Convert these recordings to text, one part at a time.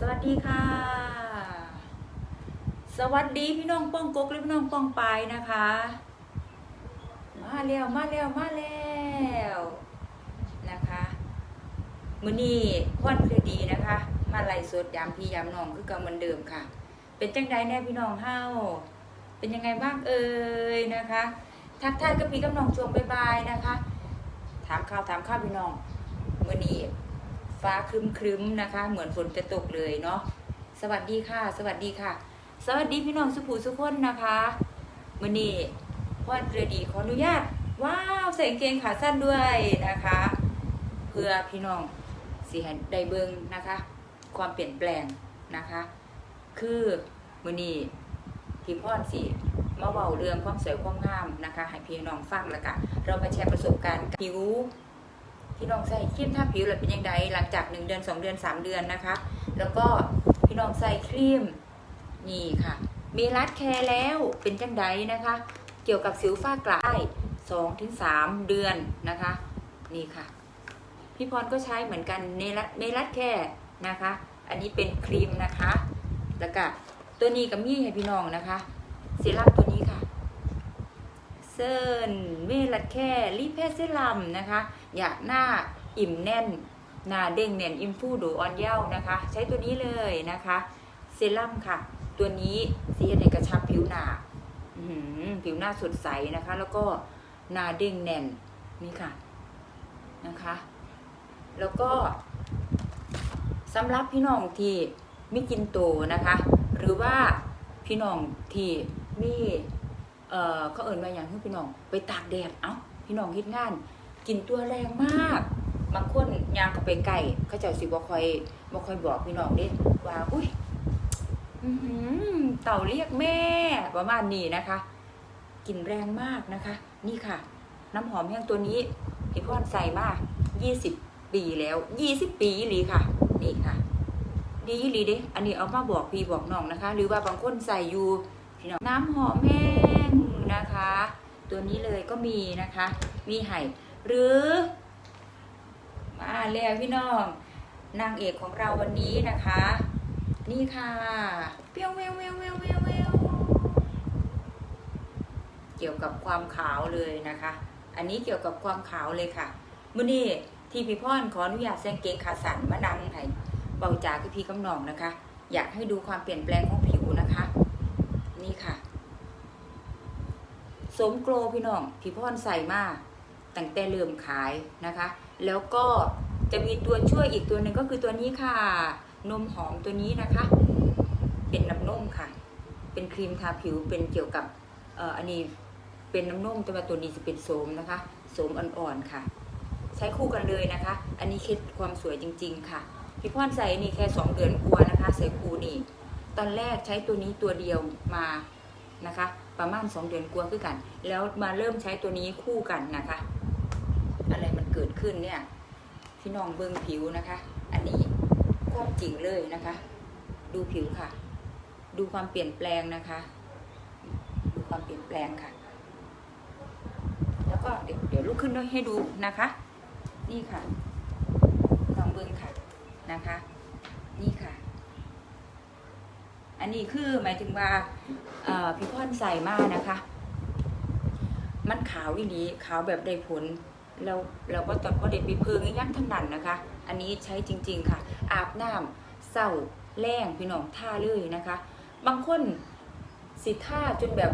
สวัสดีค่ะ สวัสดีพี่น้องป้องกกและพี่น้องป้องปายนะคะ มาแล้วมาแล้วมาแล้วนะคะมื้อนี้พรเพลดีนะคะ มาไล่สดยามพี่ยามน้องคือเก่าเหมือนเดิมค่ะ เป็นจังใดแน่พี่น้องเฮาเป็นยังไงบ้างเอ่ยนะคะ ทักทายกับพี่กับน้องช่วงบายๆนะคะ ถามข่าวถามข้าวพี่น้องมื้อนี้ ฟ้าครึมครึมๆนะคะ เหมือนฝนจะตกเลยเนาะสวัสดีค่ะ สวัสดีค่ะ สวัสดีพี่น้องสุภูสุคนนะคะมื่อนี้พ่อนเรดีขออนุญาตว้าวใส่กางเกงขาสั้นด้วยนะคะ เพื่อพี่น้องสิให้ได้เบิงนะคะ ความเปลี่ยนแปลงนะคะ คือมื่อนี้พี่พ่อนสิมาเบาเรื่องความสวยความงามนะคะ ให้พี่น้องฟังแล้วกันเรามาแชร์ประสบการณ์กับผิว พี่น้องใส่ครีมทาผิวแล้วเป็นยังไงหลังจากหนึ่งเดือนสองเดือนสามเดือนนะคะ แล้วก็พี่น้องใส่ครีมนี่ค่ะ มีรัดแคร์แล้วเป็นจังไดนะคะ เกี่ยวกับสิวฝ้ากระได้สองถึงสามเดือนนะคะ นี่ค่ะ พี่พรก็ใช้เหมือนกันเนรัตเมรัดแคร์นะคะ อันนี้เป็นครีมนะคะ แล้วก็ตัวนี้กับมี่ให้พี่น้องนะคะเซรั่มตัวนี้ค่ะเซิร์นเมลัดแค่รีเพสเซรัมนะคะ อยากหน้าอิ่มแน่น หน้าเด้งเน่นอิ่มฟูดูอ่อนเย้านะคะ ใช้ตัวนี้เลยนะคะ เซรั่มค่ะ ตัวนี้สีในกระชับผิวหน้าผิวหน้าสดใสนะคะ แล้วก็หน้าเด้งแน่นนี่ค่ะนะคะ แล้วก็สำหรับพี่น้องที่ไม่กินโตนะคะ หรือว่าพี่น้องที่มีเอ่อเขาเอิ่นมาอย่างที่พี่น้องไปตากแดดเอ้าพี่น้องเฮ็ดงาน กินตัวแรงมากบางคนยางก็ไปไก่เขาเจ้าสิบ่คอยบ่คอยบอกพี่น้องเด้ว่าอุ้ยเต่าเรียกแม่ประมาณนี้นะคะกลิ่นแรงมากนะคะ นี่ค่ะ น้ำหอมแห้งตัวนี้พี่พรใส่มา20 ปีแล้ว 20 ปีอีหลีค่ะ นี่ค่ะดีอีหลีเด้อันนี้เอามาบอกพี่บอกน้องนะคะ หรือว่าบางคนใส่อยู่พี่น้องน้ำหอมแห้งนะคะ ตัวนี้เลยก็มีนะคะ มีไห่ หรือมาแล้วพี่น้องนางเอกของเราวันนี้นะคะ นี่ค่ะเปียวเววเววเววเววเววเกี่ยวกับความขาวเลยนะคะ อันนี้เกี่ยวกับความขาวเลยค่ะมื่อนี้ที่พี่พ่อนขออนุญาตแซงเกงขาสันมาดังให้เบาจากพี่กำนองนะคะ อยากให้ดูความเปลี่ยนแปลงของผิวนะคะ นี่ค่ะ สมโกลพี่น้อง พี่พ่อนใส่มาก ตั้งแต่เริ่มขายนะคะ แล้วก็จะมีตัวช่วยอีกตัวหนึ่งก็คือตัวนี้ค่ะ นมหอมตัวนี้นะคะ เป็นน้ำนมค่ะ เป็นครีมทาผิวเป็นเกี่ยวกับเอ่ออันนี้เป็นน้ำนมแต่ว่าตัวนี้จะเป็นโสมนะคะโสมอ่อนๆค่ะ ใช้คู่กันเลยนะคะ อันนี้คล็ดความสวยจริง ๆ ค่ะ พี่พ่อนใส่นี่แค่สองเดือนกลัวนะคะใส่คู่นี่ตอนแรกใช้ตัวนี้ตัวเดียวมานะคะ ประมาณสองเดือนกลัวคือกัน แล้วมาเริ่มใช้ตัวนี้คู่กันนะคะ อะไรมันเกิด ขึ้นเนี่ยพี่น้องเบิ้งผิวนะคะ อันนี้ความจริงเลยนะคะ ดูผิวค่ะ ดูความเปลี่ยนแปลงนะคะ ดูความเปลี่ยนแปลงค่ะ แล้วก็เดี๋ยวเดี๋ยวลุกขึ้นด้วยให้ดูนะคะ นี่ค่ะลองเบิ้งค่ะนะคะ นี่ค่ะ อันนี้คือหมายถึงว่าพี่พ่อนใส่มากนะคะ มันขาวอีหลีขาวแบบได้ผล เราเราก็ตอนพอเด็กไปเพิงอีกยังทั้งนั้นนะคะ อันนี้ใช้จริง ๆค่ะ อาบน้ำเศร้าแรงพี่น้องท่าเลยนะคะ บางคนสิท่าจนแบบ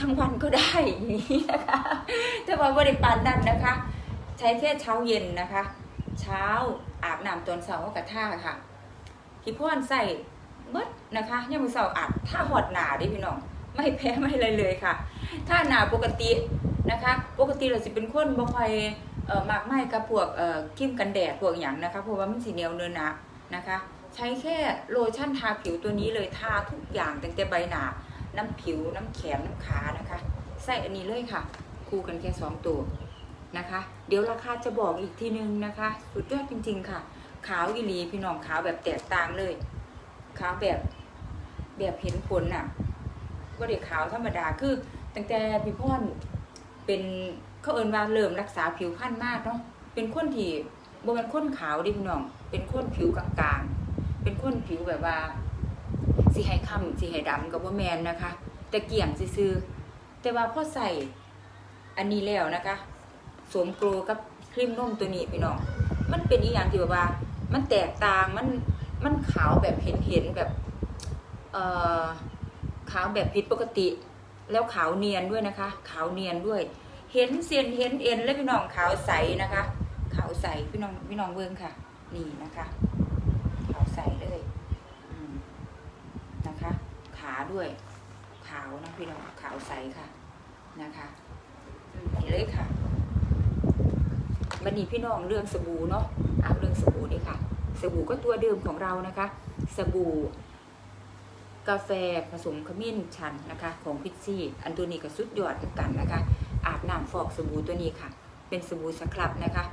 ทั้งวันก็ได้อย่างนี้นะคะแต่ว่าบริปานนั้นนะคะ ใช้แค่เช้าเย็นนะคะ เช้าอาบน้ำตอนเช้ากับท่าค่ะพี่พ่อนใส่เบิดนะคะยังมือเสาร์อาบท่าหอดหนาดิพี่น้อง ไม่แพ้ไม่เลยเลยค่ะถ้าหนาปกติ นะคะ ปกติเราสิเป็นคนบ่ค่อยเอ่อมากไม้กับพวกเอ่อครีมกันแดดพวกอย่างนะคะ เพราะว่ามันสีเหนียวเนื้อหนะนะคะ ใช้แค่โลชั่นทาผิวตัวนี้เลยทาทุกอย่างตั้งแต่ใบหนาน้ำผิวน้ำแขนน้ำขานะคะ ใส่อันนี้เลยค่ะ คู่กันแค่สองตัวนะคะ เดี๋ยวราคาจะบอกอีกทีนึงนะคะ สุดยอดจริง ๆ ค่ะ ขาวอีลีพี่น้องขาวแบบแตกต่างเลย ขาวแบบแบบเห็นผลน่ะว่าเด็กขาวธรรมดาคือตั้งแต่พี่พ่อน เป็นเขาเอินว่าเริ่มรักษาผิวพรรณมากเนาะเป็นคนที่บ่เป็นคนขาวดิพี่น้อง เป็นคนผิวกลางๆ เป็นคนผิวแบบว่าสีให้ค่ำสีให้ดำกับว่าแมนนะคะ แต่เกี่ยงซื่อแต่ว่าพ่อใส่อันนี้แล้วนะคะ สวมโกลกับครีมนุ่มตัวนี้พี่น้อง มันเป็นอีกอย่างที่แบบว่า มันแตกต่างมันมันขาวแบบเห็นเห็นแบบ เอ่อขาวแบบผิดปกติ แล้วขาวเนียนด้วยนะคะ ขาวเนียนด้วย เห็นเส้นเห็นเอ็นแล้วพี่น้องขาวใสนะคะ ขาวใสพี่น้องพี่น้องเบิ้งค่ะ นี่นะคะ ขาวใสเลยนะคะ ขาด้วย ขาวนะพี่น้องขาวใสค่ะนะคะนี่เลยค่ะวันนี้พี่น้องเรื่องสบู่เนาะเอาเรื่องสบู่นี่ค่ะ สบู่ก็ตัวเดิมของเรานะคะ สบู่ กาแฟผสมขมิ้นชันนะคะ ของพิซซี่ อันตัวนี้ก็สุดยอดกันนะคะ อาบน้ำฟอกสบู่ตัวนี้ค่ะ เป็นสบู่สครับนะคะ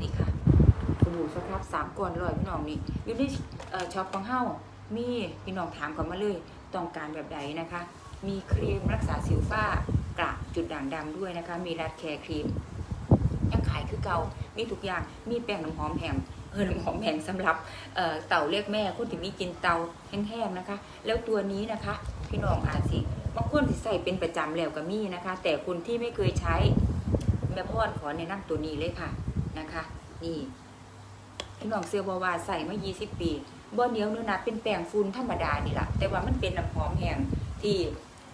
นี่ค่ะสบู่สครับสามก้อนร้อยพี่น้องนี่อยู่ในช็อปของเฮ้ามีพี่น้องถามกันมาเลย ต้องการแบบใดนะคะ มีครีมรักษาสิวฝ้ากระจุดด่างดำด้วยนะคะ มีรัดแคร์ครีมยังขายคือเก่ามีทุกอย่างมีแป้งน้ำหอมแหม เออน้ำหอมแหมสำหรับเต่าเรียกแม่คนที่มีกินเต่าแห้งๆนะคะ แล้วตัวนี้นะคะ พี่น้องอาจสิบางคนที่ใส่เป็นประจำแล้วก็มีนะคะ แต่คนที่ไม่เคยใช้แม่พ่อนขอแนะนำตัวนี้เลยค่ะนะคะ นี่พี่น้องเสื้อบาวาใส่มา 20 ปีบ่เหนียวเนื้อนักเป็นแป้งฝุ่นธรรมดานี่แหละแต่ว่ามันเป็นน้ำหอมแห้งที่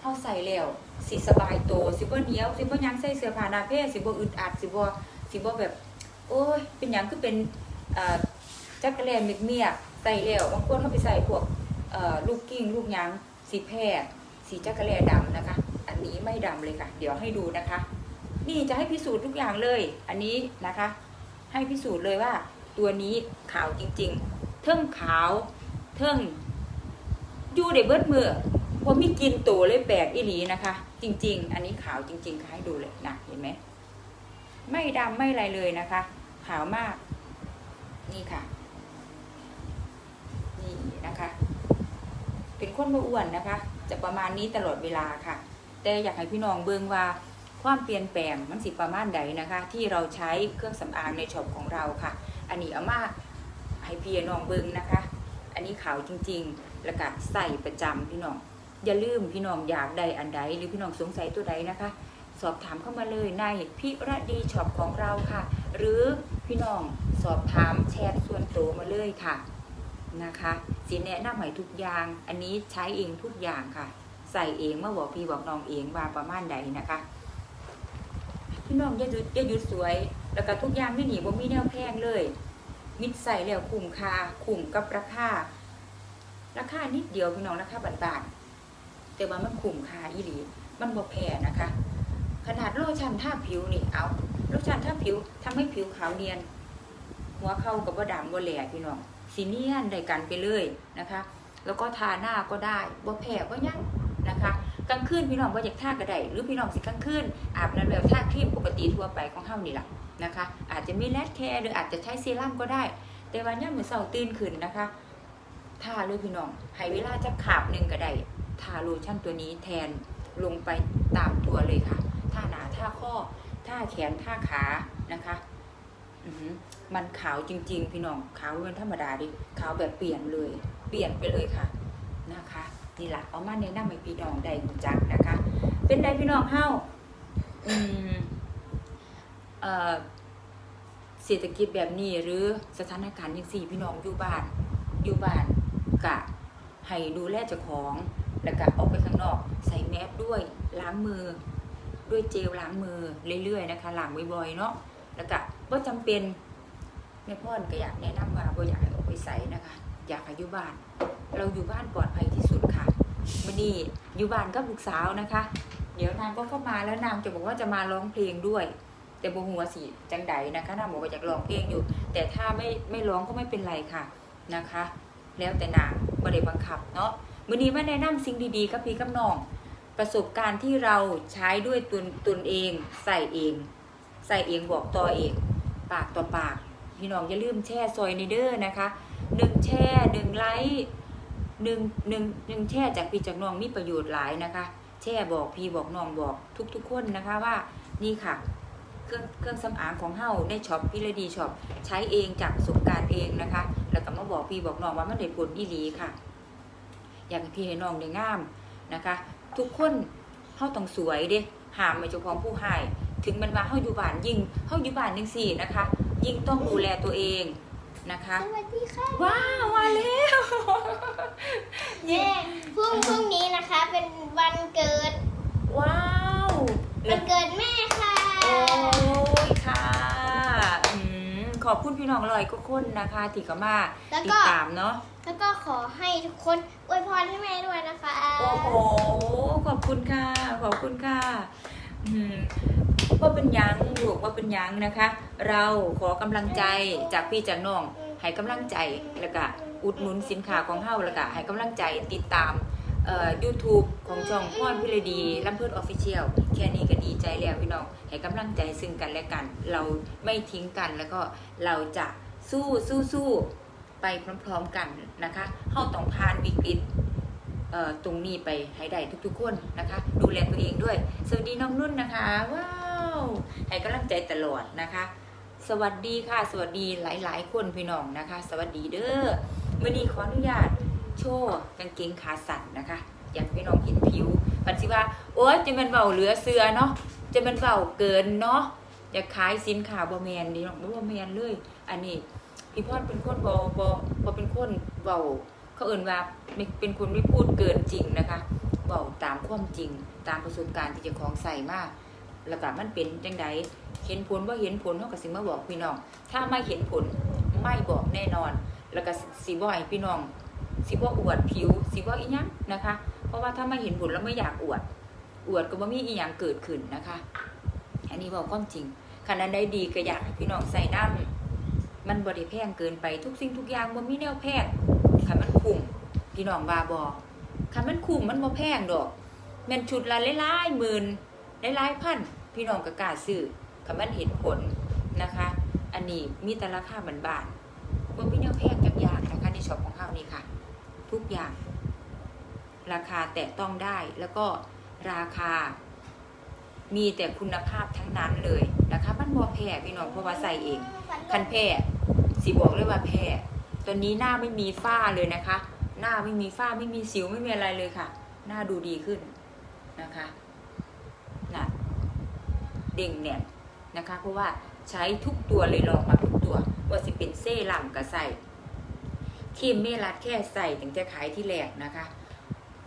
เฮาใส่แล้วสิสบายโตสิบ่เหนียวสิบ่หยังใส่เสื้อผ้าหนาเพศสิบ่อึดอัดสิบ่สิบ่แบบ โอ้ยเป็นหยังคือเป็น จักรแลนเมียใส่แล้วบางคนเขาไปใส่พวกลูกกิ้งลูกยังสีแพรสีจักรแลดำนะคะ อันนี้ไม่ดำเลยค่ะ เดี๋ยวให้ดูนะคะ นี่จะให้พิสูจน์ทุกอย่างเลย อันนี้นะคะ ให้พิสูจน์เลยว่า ตัวนี้ขาวจริง ๆ เทิงขาวเทิงอยู่ได้เบิดมือว่ามีกินตัวเลยแปลกอีหลีนะคะ จริง ๆ อันนี้ขาวจริงๆค่ะให้ดูเลยนะเห็นไหมไม่ดำไม่อะไรเลยนะคะ ขาวมาก นี่ค่ะ นี่นะคะ เป็นคนบ่อ้วนนะคะ จะประมาณนี้ตลอดเวลาค่ะ แต่อยากให้พี่น้องเบิ่งว่าความเปลี่ยนแปลงมันสิประมาณใดนะคะ ที่เราใช้เครื่องสำอางในช็อปของเราค่ะ อันนี้เอามาให้พี่น้องเบิ่งนะคะ อันนี้ขาวจริง ๆ แล้วก็ใส่ประจำพี่น้องอย่าลืมพี่น้องอยากใดอันใดหรือพี่น้องสงสัยตัวใดนะคะ สอบถามเข้ามาเลยในพิระดีช็อปของเราค่ะ หรือพี่น้องสอบถามแชทส่วนตัวมาเลยค่ะนะคะสิแนะนำให้ทุกอย่าง อันนี้ใช้เองทุกอย่างค่ะ ใส่เองเมื่อบอกพี่บอกน้องเองว่าประมาณใดนะคะ พี่น้องอย่าหยุดอย่าหยุดสวย แล้วก็ทุกอย่างไม่หนีบ่มีแนวแพงเลย มิดใส่แล้วคุ้มค่าคุ้มกับราคาราคานิดเดียวพี่น้องราคาบาทๆแต่ว่ามันคุ้มค่าอีหลีมันบ่แพงนะคะ ขนาดโลชั่นทาผิวนี่เอาโลชั่นทาผิวทำให้ผิวขาวเนียน หัวเข้ากับว่าดำบ่าแหล่พี่น้องสีเนียนได้กันไปเลยนะคะ แล้วก็ทาหน้าก็ได้บ่แพ้บ่หยังนะคะกลางคืนพี่น้องบ่าอยากทาก็ไดหรือพี่น้องสิกลางคืนอาบน้ำแล้วทาครีมปกติทั่วไปของเฮานี่ล่ะนะคะ อาจจะมีแลดแคร์หรืออาจจะใช้เซรั่มก็ได้ แต่วันย่ามมื้อเช้าตื่นขึ้นนะคะทาเลยพี่น้องให้เวลาจะขาบหนึ่งก็ไดทาโลชั่นตัวนี้แทนลงไปตามตัวเลยค่ะ ท่าข้อท่าแขนท่าขานะคะอืมันขาวจริง ๆ พี่น้องขาวเป็นธรรมดาดิขาวแบบเปลี่ยนเลย เปลี่ยนไปเลยค่ะนะคะนี่แหละเอามาแนะนำให้พี่น้องได้รู้จักนะคะ เป็นไดพี่น้องเฮ้าอืมเอ่อเศรษฐกิจแบบนี้หรือสถานการณ์ยังสี่พี่น้องอยู่บ้านอยู่บ้านกะให้ดูแลเจ้าของ แล้วก็ออกไปข้างนอก ใส่แมสด้วยล้างมือ ด้วยเจลล้างมือเรื่อยๆนะคะล้างบ่อยๆเนาะแล้วก็บ่จำเป็นแม่พ่อนก็อยากแนะนำว่าบ่อยากให้ออกไปใส่นะคะ อยากให้อยู่บ้าน เราอยู่บ้านปลอดภัยที่สุดค่ะวันนี้อยู่บ้านกับลูกสาวนะคะ เดี๋ยวนางก็เข้ามาแล้วนางจะบอกว่าจะมาร้องเพลงด้วย แต่บ่หัวสิจังใดนะคะนางบอกว่าอยากร้องเพลงอยู่ แต่ถ้าไม่ไม่ร้องก็ไม่เป็นไรค่ะนะคะ แล้วแต่นางบ่ได้บังคับเนาะมื้อนี้มาแนะนำสิ่งดีๆกับพี่กับน้อง ประสบการณ์ที่เราใช้ด้วยตนตนเองใส่เอง ใส่เองบอกต่อเอง ปากต่อปาก พี่น้องอย่าลืมแช่ซอยในเด้อนะคะหนึ่งแช่หนึ่งไลค์หนึ่งหนึ่งหนึ่งแช่จากพี่จากน้องมีประโยชน์หลายนะคะ แช่บอกพี่บอกน้องบอกทุกๆคนนะคะว่านี่ค่ะเครื่องเครื่องสำอางของเฮาในช็อปพิรดีช็อปใช้เองจากประสบการณ์เองนะคะ แล้วก็มาบอกพี่บอกน้องว่ามันได้ผลอีหลีค่ะ อยากให้พี่ให้น้องได้งามนะคะ ทุกคนเฮาต้องสวยเด้หามมาเจ้าของผู้ให้ถึงมันว่าเฮาอยู่บ้านยิ่งเฮาอยู่บ้านจังซี่นะคะ ยิ่งต้องดูแลตัวเองนะคะสวัสดีค่ะว้าวมาแล้วเย้พรุ่งพรุ่งนี้นะคะเป็นวันเกิด ว้าว วันเกิดแม่ค่ะ โอ้ยค่ะอืม ขอบคุณพี่น้องลอยก็คนนะคะที่ก็มาแล้วติก็ ดตามเนาะ แล้วก็ขอให้ทุกคนอวยพรให้แม่ด้วยนะคะโอ้โห ขอบคุณค่ะ ขอบคุณค่ะอืมว่าเป็นหยังลูกว่าเป็นหยังนะคะ เราขอกำลังใจจากพี่จากน้องให้กำลังใจแล้วก็อุดหนุนสินค้าของเฮาแล้วก็ให้กำลังใจติดตาม เอ่อ YouTube ของช่องพรพิรดีลำเพิดออฟฟิเชียลแค่นี้ก็ดีใจแล้วพี่น้องให้กำลังใจซึ่งกันและกัน เราไม่ทิ้งกันแล้วก็เราจะสู้สู้สู้ไปพร้อมๆกันนะคะเฮาต้องผ่านวิกฤตตรงนี้ไปให้ได้ทุกๆคนนะคะ ดูแลตัวเองด้วย สวัสดีน้องนุ่นนะคะว้าวให้กำลังใจตลอดนะคะ สวัสดีค่ะ สวัสดีหลายๆ คนพี่น้องนะคะ สวัสดีเด้อมื่อนี้ขออนุญาต โชว์กางเกงขาสั้นนะคะ อยากพี่น้องเห็นผิวปันสิว่า โอ๊ยจะเป็นเบาเหลือเสือเนาะจะเป็นเบาเกินเนาะอยากขายสินค้าบอแมนนี่น้องบอแมนเลย อันนี้พี่พอดเป็นคนบอบอบอเป็นคนเบาเขาเอ่นว่าเป็นคนไม่พูดเกินจริงนะคะเบอกตามความจริง ตามประสบการณ์ที่เจะของใส่มากแล้วก็มันเป็นจังใดเห็นผลว่าเห็นผลเท่ากับสิมาบอกพี่น้อง ถ้าไม่เห็นผลไม่บอกแน่นอน แล้วก็สีบ่ให้พี่น้อง สีบ่อวดผิวสีบ่อีหยังนะคะ เพราะว่าถ้าไม่เห็นผลแล้วไม่อยากอวด อวดก็บ่มีอีหยังเกิดขึ้นนะคะ อันนี้บอกความจริงขนาดใดดีก็อยากให้พี่น้องใส่น้ำมันบริแพงเกินไปทุกสิ่งทุกอย่างบ่มีแนวแพงคันมันคุ้มพี่น้องบาบอคันมันคุ้มมันบ่แพงดอกแม่นชุดละหลายหมื่นหลายพันพี่น้องก็กล้าซื้อคันมันเห็นผลนะคะ อันนี้มีแต่ราคาบานๆบ่มีแนวแพงจักอย่างนะคะในช็อปของเฮานี่ค่ะ ทุกอย่าง ราคาแตะต้องได้แล้วก็ราคา มีแต่คุณภาพทั้งนั้นเลยนะคะมันบ่แพ้พี่น้องเพราะว่าใส่เอง คันแพ้สิบอกเลยว่าแพ้ตอนนี้หน้าไม่มีฝ้าเลยนะคะ หน้าไม่มีฝ้าไม่มีสิวไม่มีอะไรเลยค่ะ หน้าดูดีขึ้นนะคะน่ะเด่งแน่นนะคะ เพราะว่าใช้ทุกตัวเลยลองมาทุกตัวว่าสิเป็นเซรั่มก็ใส่ ครีมเมลัดแค่ใส่ถึงจะขายที่แรกนะคะ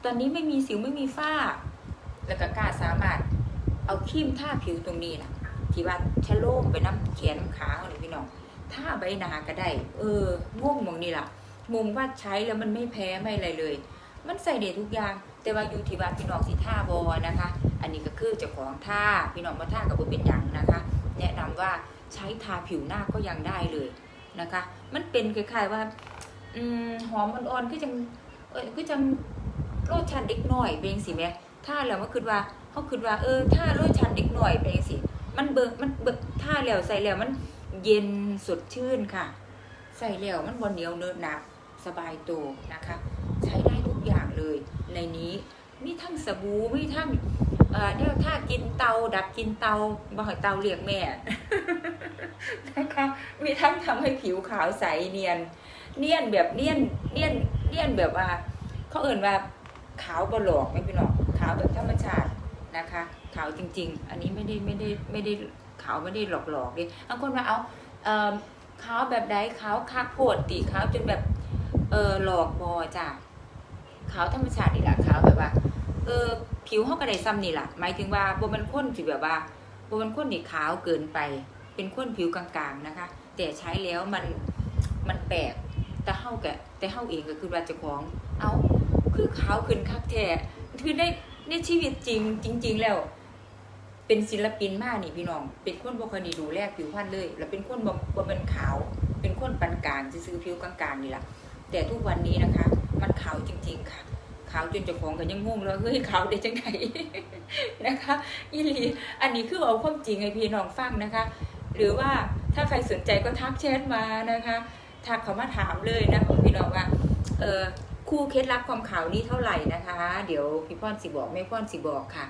ตอนนี้ไม่มีสิวไม่มีฝ้า แล้วก็กล้าสามารถเอาครีมทาผิวตรงนี้นะที่ว่าชะโลมไปน้ำแขนน้ำขาของพี่น้องถ้าใบหนาก็ได้ เออง่วงมองนี่ล่ะมุมว่าใช้แล้วมันไม่แพ้ไม่อะไรเลย มันใส่เดทุกอย่าง แต่ว่าอยู่ที่ว่าพี่น้องสิท่าบอนะคะ อันนี้ก็คือเจ้าของท่าพี่น้องมาท่ากับบเป็นอย่างนะคะ แนะนำว่าใช้ทาผิวหน้าก็ยังได้เลยนะคะ มันเป็นคล้ายๆว่า อืมหอมอ่อนๆคือจังเออคือจังโลชั่นเด็กหน่อยเป็นสิแม่ท่าแล้วมันคือว่าเขาคือว่าเออท่าโลชั่นเด็กหน่อยเป็นสิมันเบิกมันเบิกท่าแล้วใส่แล้วมันเย็นสดชื่นค่ะ ใส่แล้วมันบนเหนียวเนินหนักสบายตัวนะคะ ใช้ได้ทุกอย่างเลยในนี้มีทั้งสบู่มีทั้งเอ่อแนวท่ากินเตาดับกินเตาบ่ให้เตาเรียกแม่นะคะมีทั้งทำให้ผิวขาวใสเนียน เนียนแบบเนียนเนียนเนียนแบบว่า เขาเอ่นว่าขาวบหลอกไหมพี่น้องขาวแบบธรรมชาตินะคะ ขาวจริง ๆ อันนี้ไม่ได้ไม่ได้ไม่ได้ขาวไม่ได้หลอกหลอกเลยบางคนมาเอาเอ่อขาวแบบใดขาวคักโพดตีขาวจนแบบเออหลอกบอจ้ะขาวธรรมชาตินี่แหละขาวแบบว่าเออผิวเขาก็ไดซ้ำนี่แหละหมายถึงว่าบมันข้นที่แบบว่าบมันข้นนี่ขาวเกินไป เป็นข้นผิวกลางๆนะคะ แต่ใช้แล้วมันมันแปลก แต่เฮาแกะแต่เฮาเองก็คือว่าเจ้าของ เอาคือขาวขึ้นคักแท้คือในในชีวิตจริงจริง ๆ แล้ว เป็นศิลปินมากนี่พี่น้อง เป็นคนบ่ค่อยดูแลผิวพรรณเลย แล้วเป็นคนบ่บ่เป็นขาว เป็นคนปานกลางซื่อผิวกลางๆนี่แหละแต่ทุกวันนี้นะคะ มันขาวจริง ๆ ค่ะขาวจนเจ้าของก็ยังงงแล้วเฮ้ยขาวได้จังไงนะคะอีหลีอันนี้คือเอาความจริงให้พี่น้องฟังนะคะ หรือว่าถ้าใครสนใจก็ทักแชทมานะคะ ทักเขามาถามเลยนะพี่น้องว่า เออคู่เคล็ดลับความขาวนี่เท่าไหร่นะคะ เดี๋ยวพี่พ่อนสิบอกแม่พ่อนสิบอกค่ะ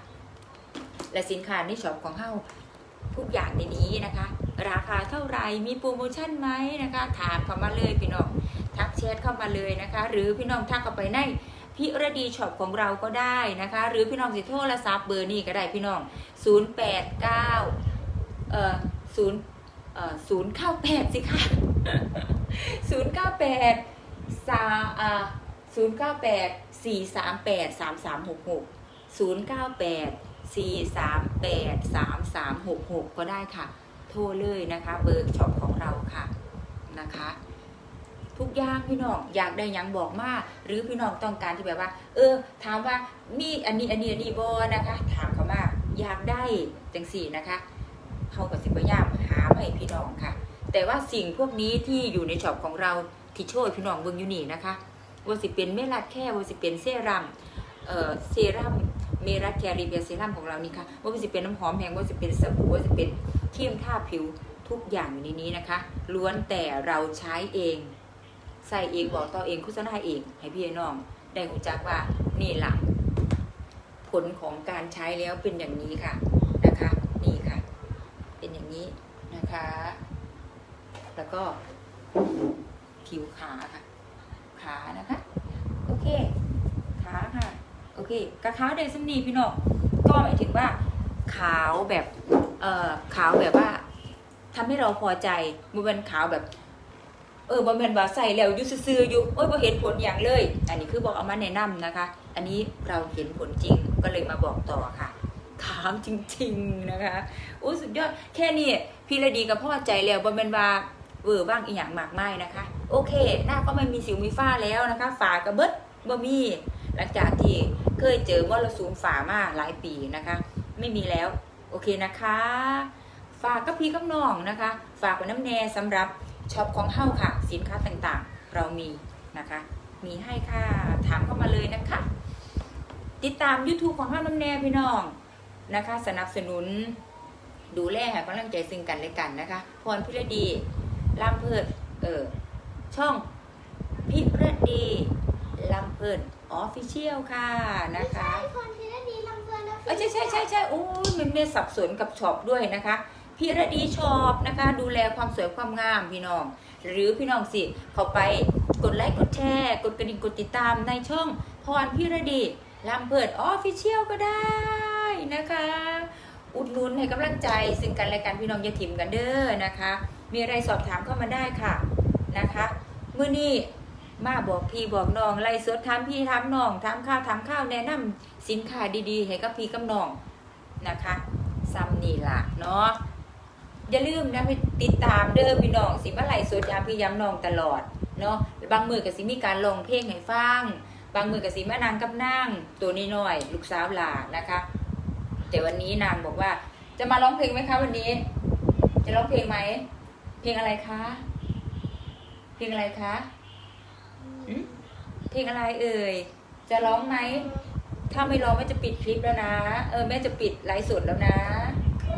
และสินค้าในช็อปของเฮาทุกอย่างในนี้นะคะ ราคาเท่าไหร่มีโปรโมชั่นไหมนะคะ ถามเข้ามาเลยพี่น้องทักแชทเข้ามาเลยนะคะ หรือพี่น้องทักเข้าไปในพิรดีช็อปของเราก็ได้นะคะ หรือพี่น้องสิโทรศัพท์เบอร์นี้ก็ได้พี่น้อง 089เอ่อ0เอ่อ098สิค่ะ 098สาอ่าศูนย์เก้าแปดสี่สามแปดสามสามหกหกศูนย์เก้าแปดสี่สามแปดสามสามหกหกก็ได้ค่ะ โทรเลยนะคะเบอร์ช็อปของเราค่ะนะคะทุกอย่างพี่น้องอยากได้ยังบอกมาหรือพี่น้องต้องการที่แบบว่า เออ ถามว่ามีอันนี้อันนี้อันนี้บอนะคะ ถามเขามาอยากได้จังสี่นะคะเขากับสิบพยายามหามาให้พี่น้องค่ะ แต่ว่าสิ่งพวกนี้ที่อยู่ในช็อปของเราที่โช่วยพี่น้องเบิ่งอยู่นี่นะคะว่าสิเป็นเมลัดแค่ว่าสิเป็นเซรั่มเอ่อเซรั่มเมรัสแครีเบียเซรั่มของเรานี่ค่ะว่าสิเป็นน้ำหอมแพงว่าสิเป็นสบู่ว่าสิเป็นครีมทาผิวทุกอย่างอยู่ในนี้นะคะ ล้วนแต่เราใช้เอง ใส่เองบอกต่อเองโฆษณาเอง ให้พี่น้อง ได้รู้จักว่านี่หละผลของการใช้แล้วเป็นอย่างนี้ค่ะนะคะ นี่ค่ะ เป็นอย่างนี้นะคะ แล้วก็ผิวขาค่ะ ขานะคะ โอเค ขาค่ะ โอเคกระขาวเดซัมนีพี่น้องก็หมายถึงว่า ขาวแบบเอ่อขาวแบบว่าทำให้เราพอใจมันเป็นขาวแบบ เออบ่แม่นว่าใส่แล้วอยู่ซื่อๆอยู่โอ้ยบ่เห็นผลอย่างเลย อันนี้คือบอกเอามาแนะนำนะคะ อันนี้เราเห็นผลจริงก็เลยมาบอกต่อค่ะขาวจริง ๆ นะคะโอ้สุดยอด แค่นี้พี่ระดีก็พอใจแล้วบ่แม่นว่า เวอร์บ้างอีหยังมากมายนะคะ โอเค หน้าก็ไม่มีสิวมีฝ้าแล้วนะคะฝากระเบิดบ่มีหลังจากที่เคยเจอมรสุมฝ่ามาหลายปีนะคะ ไม่มีแล้ว โอเคนะคะ ฝากกับพี่กับน้องนะคะ ฝากไว้น้ำแน่สำหรับช็อปของเฮ้าค่ะ สินค้าต่างๆ เรามีนะคะ มีให้ค่ะ ถามเข้ามาเลยนะคะ ติดตาม YouTube ของเฮ้าน้ำแน่พี่น้องนะคะ สนับสนุนดูแลให้กำลังใจซึ่งกันและกันนะคะ พรพิรดี ลำเพิดเออ ช่องพิรดีลำเพิดออฟฟิเชียลค่ะไม่นะคะใช่คนที่ได้ดีลำเพลินนะเออใช่ใช่ใช่ใช่โอ้ยมันไม่สับสนกับช็อปด้วยนะคะพี่ระดีช็อปนะคะ ดูแลความสวยความงามพี่น้อง หรือพี่น้องสิเข้าไปกดไลค์กดแชร์กดกระดิ่งกดติดตามในช่องพรพี่ระดีลำเพิดออฟฟิเชียลก็ได้นะคะ อุดหนุนให้กำลังใจซึ่งกันและกันพี่น้องอย่าถิ่มกันเด้อนะคะ มีอะไรสอบถามเข้ามาได้ค่ะนะคะเมื้อนี้มาบอกพี่บอกน้องไล่สดถามพี่ถามน้องถามข้าวถามข้าวแนะนำสินค้าดีๆ ให้กับพี่กับน้องนะคะซ้ำนี่ล่ะเนาะอย่าลืมนะไปติดตามเด้อพี่น้องสิมาไล่สดยามพี่ยามน้องตลอดเนาะบางมือก็สิมีการลงเพลงให้ฟังบางมือก็สิมานางกับนางตัวนี้น้อยๆลูกสาวหลานะคะ แต่วันนี้นางบอกว่า จะมาร้องเพลงไหมคะวันนี้ จะร้องเพลงไหม เพลงอะไรคะ เพลงอะไรคะหืมเพลงอะไรเอ่ย จะร้องไหม ถ้าไม่ร้องแม่จะปิดคลิปแล้วนะ เออแม่จะปิดไลฟ์สดแล้วนะ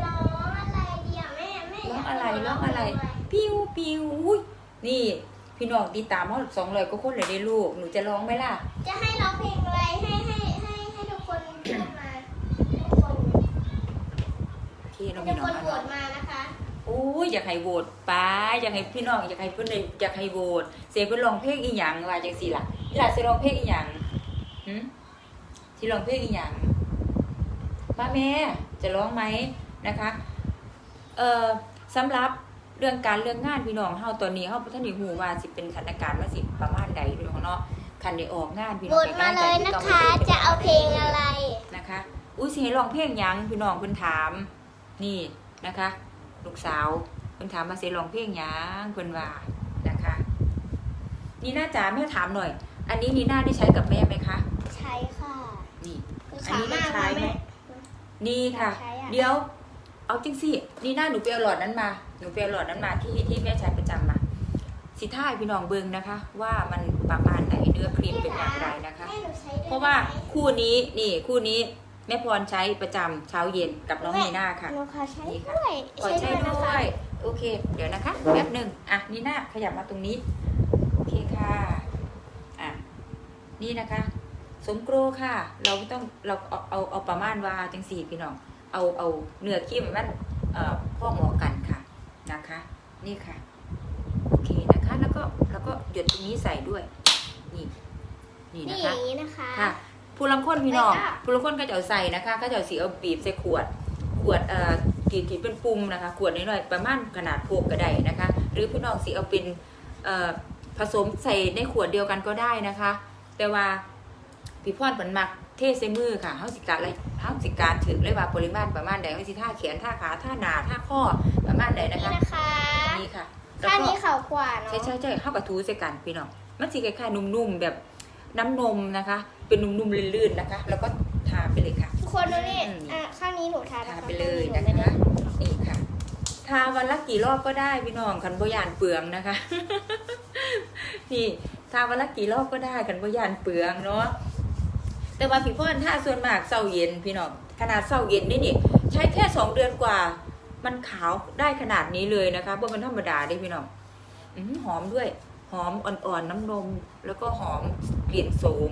ร้องอะไรดีอะแม่แม่ร้องอะไรร้องอะไร ปิ้วปิ้วอุ๊ยนี่ พี่น้องติดตามเขาสองร้อยก็คนเลยได้ลูก หนูจะร้องไหมล่ะ จะให้ร้องเพลงอะไรให้ให้ให้ให้ทุกคนพูดมาทุกคนโอเคน้องทุพี่กน้อคงนโหวตมานะคะโอ้ยอยากให้โหวตป้าอยากให้พี่น้องอยากให้เพื่อนได้อยากให้โหวตเสียเพื่อนร้องเพลงอีหยังว่าจังสี่ล่ะนี่ล่ะสิร้องเพลงอีหยังหืมสิร้องเพลงอีหยังป้าแม่จะร้องไหมนะคะ เอ่อสำหรับเรื่องการเรื่องงานพี่น้องเฮาตอนนี้เฮาบ่ทันได้ฮู้ว่าสิเป็นสถานการณ์ว่าสิประมาณใดพี่น้องเนาะคันได้ออกงานพี่โหน้วองตป็มาำงเลใจยที่นะต้องคะป็นจะเอาเพลงอะไรนะคะ อุ้ยสิให้ร้องเพลงหยังพี่น้องเพิ่นถาม นี่นะคะ ลูกสาวเพิ่นถามมาสิร้องเพลงหยังเพิ่นว่านะคะนีน่าจ๋าแม่ถามหน่อย อันนี้นีน่าได้ใช้กับแม่ไหมคะ ใช่ค่ะนี่คืออันนี้ได้ขามากใช้ไหมแม่นี่ค่ะ ใช้อะ เดี๋ยว เอาจริงสินีน่าหนูไปเอาหลอดนั้นมา หนูไปเอาหลอดนั้นมาที่ที่แม่ใช้ประจำมา สิท่ายพี่น้องเบิงนะคะ ว่ามันประมาณไหนเนื้อครีมเป็นอย่างไรนะคะ แม่หนูใช้ด้วยเพราะว่าไหมคู่นี้นี่คู่นี้แม่พรใช้ประจำเช้าเย็นกับน้องนีน่าค่ะหนูขอใช้นี่ค่ะด้วยขอใช้นะด้คะวย โอเค เดี๋ยวนะคะ แป๊บหนึ่งอะนีน่าขยับมาตรงนี้ โอเคค่ะ อะ นี่นะคะ สมโกรค่ะ เราไม่ต้องเราเอาเอาเอาประมาณว่าจังสี่พี่น้อง เอาเอาเนื้อครีมมันเอ่อพพ่อเหมาะกันค่ะ นะคะ นี่ค่ะ โอเคนะคะ แล้วก็แล้วก็หยดตรงนี้ใส่ด้วย นี่ นี่นี่นะอคะย่างนี้นะคะ ค่ะ ผู้ลังคนพี่น้องไปค่ะผู้ลังคนก็จะเอาใส่นะคะก็จะเอาสีเอาบีบใส่ขวด ขวดเอ่อที่ที่เป็นปุ่มนะคะ ขวดน้อยๆประมาณขนาดพกก็ได้นะคะ หรือพี่น้องสีเอาเป็นเอ่อผสมใส่ในขวดเดียวกันก็ได้นะคะ แต่ว่าพี่พ่อนผนมักเทใส่มือค่ะเฮาสิกาอะไรเฮาสิกาถึงเลยว่าปริมาณประมาณใดเฮาสิท่าแขนท่าขาท่าหนาท่าข้อประมาณใดนะนี่คะนะคะนี่ค่ะแล้วข้างก็นี้เขาขวาเนาะใช่ใช่ใช่เข้ากับทูใส่กันพี่น้องมันสีคล้ายๆนุ่มๆแบบน้ำนมนะคะ เป็นนุ่มๆลื่นๆนะคะ แล้วก็ทาไปเลยค่ะ ทุกคนดูนี่อืม อะข้างนี้หนูทาทานะคะไปเลยข้างนะหไม่คะได้นี่ค่ะ ทาวันละกี่รอบก็ได้พี่น้องคันบยานเปลืองนะคะ นี่ทาวันละกี่รอบก็ได้คันบยานเปลืองเนาะแต่ว่าพี่พ่อนถ้าส่วนมากเศร้าเย็นพี่น้องขนาดเศร้าเย็นนี่นี่ใช้แค่สองเดือนกว่า มันขาวได้ขนาดนี้เลยนะคะเพราะมันธรรมดาได้พี่น้องอืมหอมด้วย หอมอ่อนๆน้ำนม แล้วก็หอมกลิ่นโสม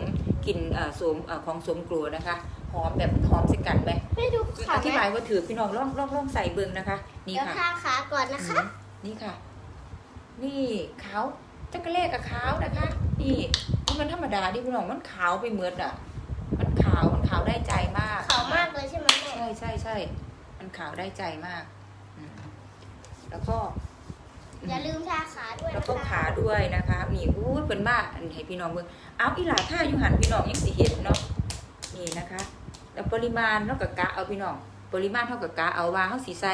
กลิ่นเอ่อโสมเอ่อของโสมกลัวนะคะหอมแบบหอมสกัดไหมไม่ดูขาอไหธิมบายว่าถือพี่น้องลองลองลองใส่เบิ่งนะคะ นี่เดี๋ยวค่ะทาขาก่อนนะคะอืมนี่ค่ะ นี่ขาวจักรเล่กับขาวนะคะ นี่นี่มันธรรมดาที่พี่น้องมันขาวไปเหมือนอะ มันขาวมันขาวได้ใจมากขาวมากเลยใช่ไหมแม่ใช่ใช่ใช่มันขาวได้ใจมากอืมแล้วก็ อย่าลืมทาขาด้วยแล้วนะก็คะขาด้วยนะคะ มีอู้ยเป็นบ้าอันให้พี่น้องเบิ่งเอาอีหลาท่าอยู่หันพี่น้องยังสิเห็นเนาะนี่นะคะ แล้วปริมาณเท่ากับกะเอาพี่น้อง ปริมาณเท่ากับกะเอาว่าเฮาสิใส่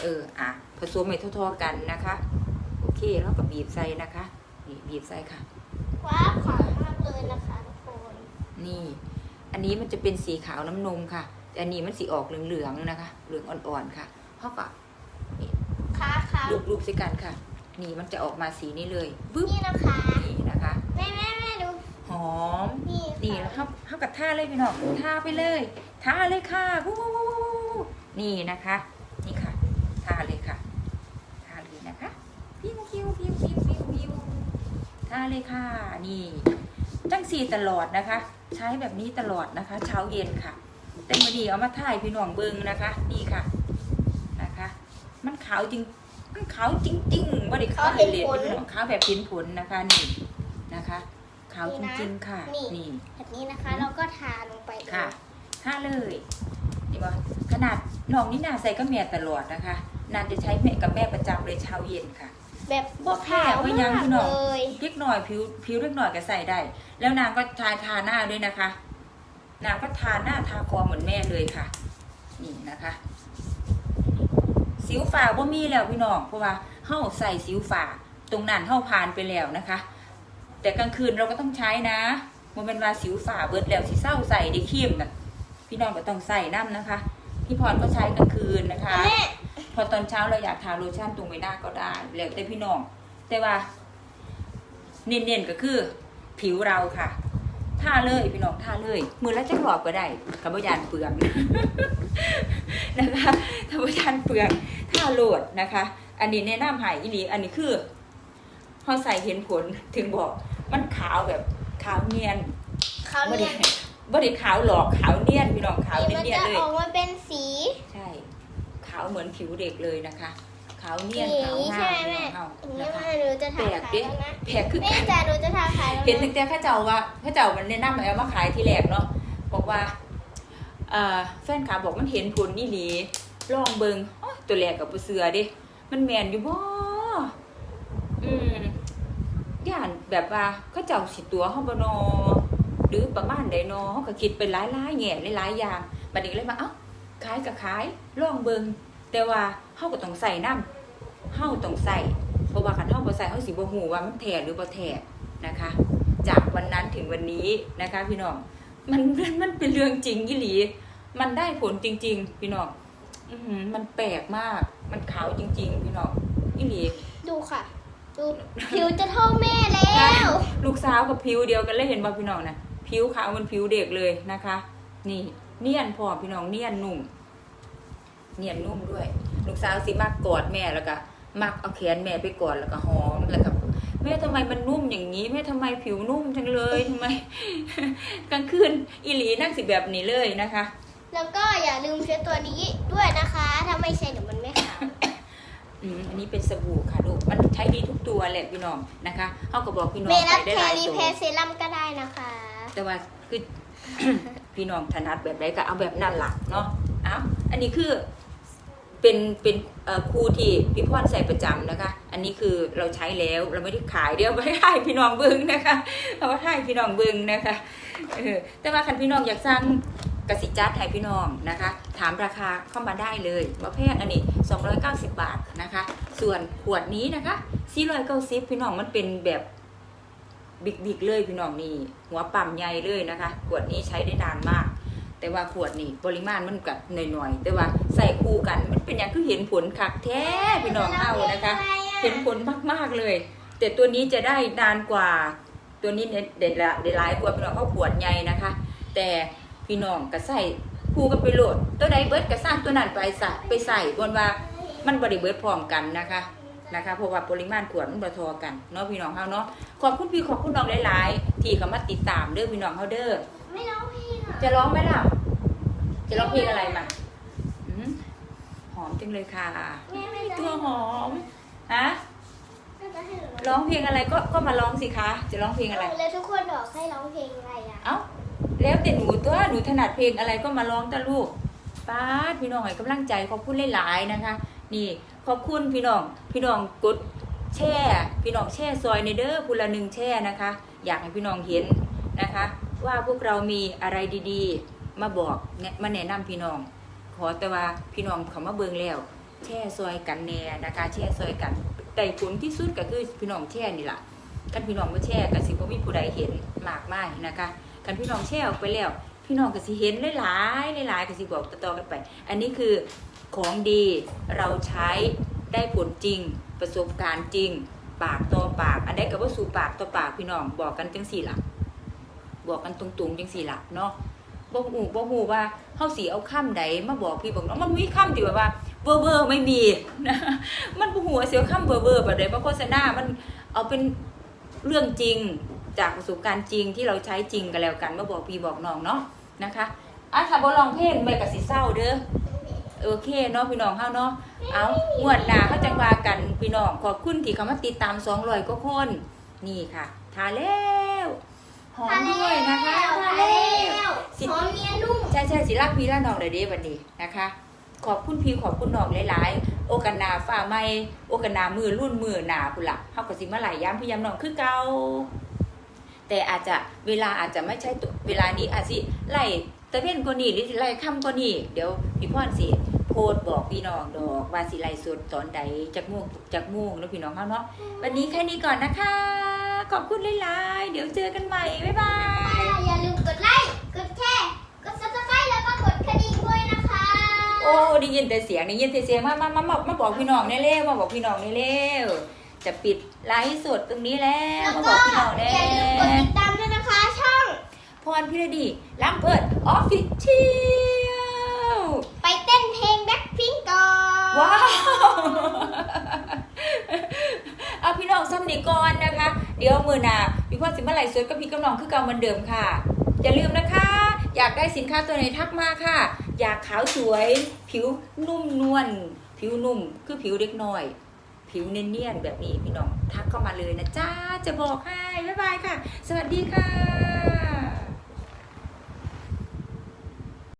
เอออะผสมให้เท่าๆกันนะคะ โอเคแล้วก็บีบใส่นะคะนี่บีบใส่ค่ะว้าวขาวมากเลยนะคะทุกคนนี่ อันนี้มันจะเป็นสีขาวน้ำนมค่ะ แต่อันนี้มันสีออกเหลืองๆนะคะ เหลืองอ่อนๆค่ะเขาก็ ขาขาลูบๆใส่กันค่ะ นี่มันจะออกมาสีนี้เลยปึ๊บนี่นะคะนี่นะคะแม่แม่แม่ดูหอมนี่นี่แล้วครับเข้ากับท่าเลยพี่น้องท่าไปเลยท่าเลยค่ะวู้วู้วู้วู้วู้นี่นะคะ นี่ค่ะท่าเลยค่ะท่าเลยนะคะพิวพิวพิวพิวพิวพิวท่าเลยค่ะนี่จังสีตลอดนะคะ ใช้แบบนี้ตลอดนะคะ เช้าเย็นค่ะ แต่มาดีเอามาถ่ายพี่น้องเบิงนะคะ นี่ค่ะนะคะ มันขาวจริง มันขาวจริงๆว่าได้ขาวเหลวๆพี่น้องขาวแบบเห็นผลนะคะนี่นะคะ ขาวจริงๆค่ะ นี่แบบนี้นะคะเราก็ทาลงไปเลยค่ะท่าเลยนี่บ่ขนาดน้องนี่นาใส่ก็แม่ตลอดนะคะ นานจะใช้แม่กับแม่ประจำเลยเช้าเย็นค่ะแบบบ่แพ้ขาวบ่ยังมากพี่น้องเลยเล็กหน่อยผิวผิวเล็กหน่อยก็ใส่ได้ แล้วนางก็ทาทาหน้าด้วยนะคะ นางก็ทาหน้าทาคอเหมือนแม่เลยค่ะ นี่นะคะ สิวฝาว่ามีแล้วพี่น้องเพราะว่าเฮาใส่สิวฝาตรงนั้นเฮาผ่านไปแล้วนะคะ แต่กลางคืนเราก็ต้องใช้นะมันเป็นว่าสิวฝาเบิดแล้วสิเศร้าใส่ได้ครีมน่ะพี่น้องก็ต้องใส่น้ำนะคะ พี่พรก็ใช้กลางคืนนะคะ พอตอนเช้าเราอยากทาโลชั่นตรงใบหน้าก็ได้แล้วแต่พี่น้องแต่ว่าเน้นๆก็คือผิวเราค่ะ ทาเลยพี่น้องทาเลย มือละจะหลอบก็ได้กับบยานเปลืองนะคะถ้าบยานเปลืองทาโหลดนะคะ อันนี้แนะนำใหายอีหลีอันนี้คือพอใส่เห็นผลถึงบอกมันขาวแบบขาวเนียนขาวบ่เนี่ได้ยบ่ได้ขาวหลอกขาวเนียนพี่น้องขาวมันเนียนจะๆเลยออกมาเป็นสี ใช่ ขาวเหมือนผิวเด็กเลยนะคะขาวเนียนสีขาวนี้งาใช่มไหมแม่เอาอย่างนี้นะคะแม่หนูจะแปทาลกขายดิแล้วนะแพงคือแม่กันจ๋าหนูจะทาขายแล้วเห็นนะตั้งแต่ข้าเจ้าว่าข้าเจ้ามันแนะนำให้เอามาขายที่แรกเนาะบอกว่าเอ่อแฟนขาบอกมันเห็นผลนี่หลีลองเบิงโอ๊ยตัวแรกกับเสือเดิมันแมนอยู่บ่อืมย่านแบบว่าเข้าเจ้าสิตัวเฮาบ่นอหรือประมาณใดนอเฮาก็คิดเป็นหลายๆแง่หลายๆอย่างบัดนี้ก็เลยว่าเอ้าขายก็ขายลองเบิงแต่ว่าเฮาก็ต้องใส่น้ำ เฮาต้องใส่เพราะว่าคันเฮาบ่ใส่เฮาสิบ่ฮู้ว่ามันแท้หรือบ่แท้นะคะ จากวันนั้นถึงวันนี้นะคะ พี่น้องมันมันมันเป็นเรื่องจริงยี่หลี มันได้ผลจริง ๆ พี่น้องอื้อหือมันแปลกมาก มันขาวจริง ๆ พี่น้องยี่หลีดูค่ะดูผิวจะเท่าแม่แล้ว ลูกสาวกับผิวเดียวกันเลยเห็นบ่พี่น้องนะผิวขาวเหมันผิวเด็กเลยนะคะ นี่เนียนพอพี่น้องเนียนนุ่มเนียนนุ่มด้วย ลูกสาวสิมากกอดแม่แล้วก็ มักเอาแขนแม่ไปกอดแล้วก็หอมแล้วก็แม่ทำไมมันนุ่มอย่างนี้แม่ทำไมผิวนุ่มจังเลยทำไม กลางคืนอีหลีนั่งสิแบบนี้เลยนะคะ แล้วก็อย่าลืมเช็ดตัวนี้ด้วยนะคะถ้าไม่ใช่เดี๋ยวมันไม่ขาวอืมอันนี้เป็นสบู่ค่ะลูกมันใช้ดีทุกตัวแหละพี่น้องนะคะเขาก็บอกพี่น้องเมลัไปบได้แคหลายรีตัวเพสเซรั่มก็ได้นะคะ แต่ว่าคือพี่น้องถนัดแบบไหนก็เอาแบบนั่นหลักเนาะอ้าวอันนี้คือ เป็นเป็นเอ่อคู่ที่พี่พ่อนใส่ประจำนะคะ อันนี้คือเราใช้แล้วเราไม่ได้ขายเดี๋ยวไม่ให้พี่น้องเบิ้งนะคะเอาไว้ให้พี่น้องเบิ้งนะคะเออแต่ว่าคันพี่น้องอยากสั่งกสิจัดให้พี่น้องนะคะ ถามราคาเข้ามาได้เลยว่าแพงอันนี้ 290 บาทนะคะ ส่วนขวดนี้นะคะ490พี่น้องมันเป็นแบบบิ๊กๆเลยพี่น้องนี่หัวปั๊มใหญ่เลยนะคะ ขวดนี้ใช้ได้นานมาก แต่ว่าขวดนี่ปริมาณมันกับหน่อยๆแต่ว่าใส่คู่กันมันเป็นอย่างคือเห็นผลคักแท้พี่น้องเอานะคะ เห็นผลมากๆเลย แต่ตัวนี้จะได้นานกว่า ตัวนี้เด็ดเด็ดละเด็ดหลายกว่าพี่น้องเขาขวดใหญ่นะคะ แต่พี่น้องก็ใส่คู่กันไปโหลด ตัวใดเบิร์ดก็สร้างตัวนั้นไปใส่ไปใส่บนว่ามันบริเบิร์ดพร้อมกันนะคะนะคะเพราะว่าปริมาณขวดมันบ่เทอกันเนาะพี่น้องเฮาเนาะขอบคุณพี่ขอบคุณน้องหลาย ๆ ที่เขามาติดตามเด้อพี่น้องเฮาเด้อไม่ร้องเพลง จะร้องไหมล่ะ จะร้องเพลงอะไรมาอืมหอมจังเลยค่ะแม่ไม่ตัวหอมฮะจะให้หนูร้องเพลงอะไรก็ก็มาร้องสิคะ จะร้องเพลงอะไรแล้วทุกคนบอกให้ร้องเพลงอะไรอะเอ้าแล้วแต่หนูตัวหนูถนัดเพลงอะไรก็มาร้องตะลูกป้าดพี่น้องให้กำลังใจขอบคุณหลายๆนะคะ นี่ขอบคุณพี่น้อง พี่น้องกดแช่ พี่น้องแช่ซอยในเด้อพูละหนึ่งแช่นะคะ อยากให้พี่น้องเห็นนะคะ ว่าพวกเรามีอะไรดีๆ มาบอกมาแนะนำพี่น้อง ขอแต่ว่าพี่น้องเขามาเบิงแล้ว แช่ซอยกันแน่นะคะแช่ซอยกันแต่ผลที่สุดก็คือพี่น้องแช่นี่แหละกันพี่น้องมาแช่กันสิบ่มีผู้ใดเห็นมากมายนะคะกันพี่น้องแช่ออกไปแล้ว พี่น้องก็สิเห็นหลายๆหลายๆก็สิบอกต่อๆกันไป อันนี้คือของดีเราใช้ได้ผลจริงประสบการณ์จริง ปากต่อปาก อันใดก็ว่าสู่ปากต่อปากพี่น้องบอกกันจังสี่หลัก บอกกันตรงๆจังสี่หลักเนาะบ่ฮู้บ่ฮู้ว่าเฮาสิเอาคำใดมาบอกพี่บอกน้องมันมีคำที่แบบว่าเวอร์เวอร์ไม่มีนะมันบ่ฮู้ว่าสิเอาคำเวอร์เวอร์แบบใดมาโฆษณามันเอาเป็นเรื่องจริงจากประสบการณ์จริงที่เราใช้จริงกันแล้วกันมาบอกพี่บอกน้องเนาะนะคะอะถ้าบ่ลองเพลงแม่ก็สิเศร้าเด้อโอเคเนาะพี่น้องเฮาเนาะเอางวดหน้าเขาจังว่ากันพี่น้องขอบคุณที่เขามาติดตาม200กว่าคนนี่ค่ะทาแล้ว หอมด้วยนะคะทาแล้วสิหอมเมียนุ่มใช่ใช่สิรักพี่ละน้องเลยเด้วันนี้นะคะ ขอบคุณพี่ขอบคุณน้องหลายๆ โอกาสหนาฝ่าไม่โอกาสหนามือรุ่นมือหนาพุ่นละเฮาก็สิมาหลายย้ำพี่ย้ำน้องคือเก่าแต่อาจจะเวลาอาจจะไม่ใช่ตัวเวลานี้อาจสิไล่ตะเวนกว่านี้หรือสิไล่ค่ำกว่านี้เดี๋ยวพี่พ่อนสิโพสต์บอกพี่น้องดอกว่าสิไล่สดตอนใดจากม่วงจากม่วงแล้วพี่น้องเฮาเนาะวันนี้แค่นี้ก่อนนะคะ ขอบคุณหลายๆเดี๋ยวเจอกันใหม่ บ๊ายบาย อย่าลืมกดไลค์ กดแชร์ กด subscribe แล้วก็กดกระดิ่งด้วยนะคะ โอ้ได้ยินแต่เสียงได้ยินแต่เสียงมามามามามาบอกพี่น้องได้เร็วมาบอกพี่น้องได้เร็วจะปิดไลฟ์สดตรงนี้แล้วแล้วมาบก็อกพี่น้องอแล้ย่าลืมกดวติดตามด้วยนะคะ ช่อง พรพิรดีล้ำเปิดออฟฟิเชียลไปเต้นเพลงแบ็คพิงก่อน ว้าวเอา พี่น้องซ้ำนีก่อนนะคะ เดี๋ยวมือหนาพี่พ่อสิมาไหลฟ์สดกับพี่กำนองคือเก่าเหมือนเดิมค่ะ อย่าลืมนะคะ อยากได้สินค้าตัวไหนทักมาค่ะ อยากขาวสวย ผิวนุ่มนวลผิวนุ่มคือผิวเล็กน้อย ผิวเนียนๆแบบนี้พี่น้องทักเข้ามาเลยนะจ้าจะบอกให้บ๊ายบายค่ะ สวัสดีค่ะ